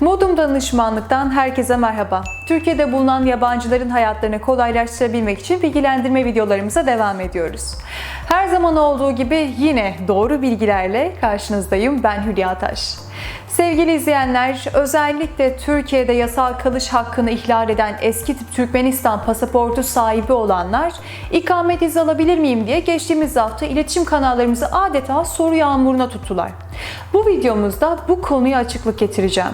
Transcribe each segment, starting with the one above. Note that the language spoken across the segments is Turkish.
Modum Danışmanlık'tan herkese merhaba. Türkiye'de bulunan yabancıların hayatlarını kolaylaştırabilmek için bilgilendirme videolarımıza devam ediyoruz. Her zaman olduğu gibi yine doğru bilgilerle karşınızdayım. Ben Hülya Taş. Sevgili izleyenler, özellikle Türkiye'de yasal kalış hakkını ihlal eden eski tip Türkmenistan pasaportu sahibi olanlar ikamet izni alabilir miyim diye geçtiğimiz hafta iletişim kanallarımızı adeta soru yağmuruna tuttular. Bu videomuzda bu konuya açıklık getireceğim.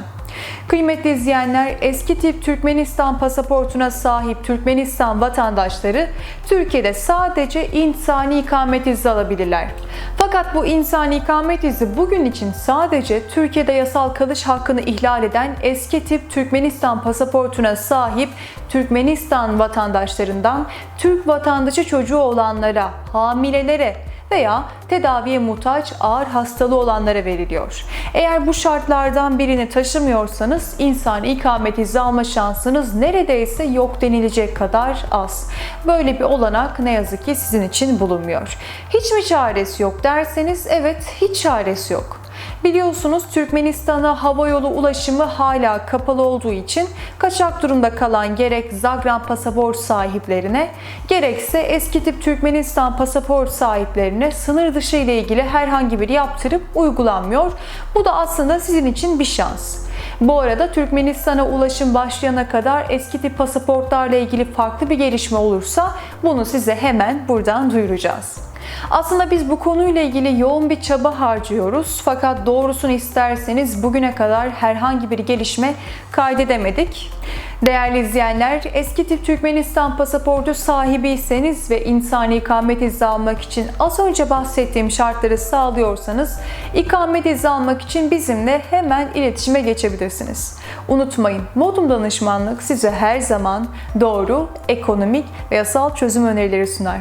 Kıymetli izleyenler, eski tip Türkmenistan pasaportuna sahip Türkmenistan vatandaşları Türkiye'de sadece insani ikamet izni alabilirler. Fakat bu insani ikamet izni bugün için sadece Türkiye'de yasal kalış hakkını ihlal eden eski tip Türkmenistan pasaportuna sahip Türkmenistan vatandaşlarından Türk vatandaşı çocuğu olanlara, hamilelere, veya tedaviye muhtaç ağır hastalığı olanlara veriliyor. Eğer bu şartlardan birini taşımıyorsanız insani ikamet izni alma şansınız neredeyse yok denilecek kadar az. Böyle bir olanak ne yazık ki sizin için bulunmuyor. Hiç mi çaresi yok derseniz evet hiç çaresi yok. Biliyorsunuz Türkmenistan'a hava yolu ulaşımı hala kapalı olduğu için kaçak durumda kalan gerek Zagreb pasaport sahiplerine gerekse eski tip Türkmenistan pasaport sahiplerine sınır dışı ile ilgili herhangi bir yaptırım uygulanmıyor. Bu da aslında sizin için bir şans. Bu arada Türkmenistan'a ulaşım başlayana kadar eski tip pasaportlarla ilgili farklı bir gelişme olursa bunu size hemen buradan duyuracağız. Aslında biz bu konuyla ilgili yoğun bir çaba harcıyoruz fakat doğrusunu isterseniz bugüne kadar herhangi bir gelişme kaydedemedik. Değerli izleyenler, eski tip Türkmenistan pasaportu sahibiyseniz ve insani ikamet izni almak için az önce bahsettiğim şartları sağlıyorsanız ikamet izni almak için bizimle hemen iletişime geçebilirsiniz. Unutmayın, Modum Danışmanlık size her zaman doğru, ekonomik ve yasal çözüm önerileri sunar.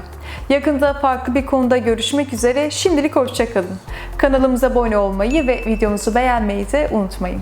Yakında farklı bir konuda görüşmek üzere. Şimdilik hoşçakalın. Kanalımıza abone olmayı ve videomuzu beğenmeyi de unutmayın.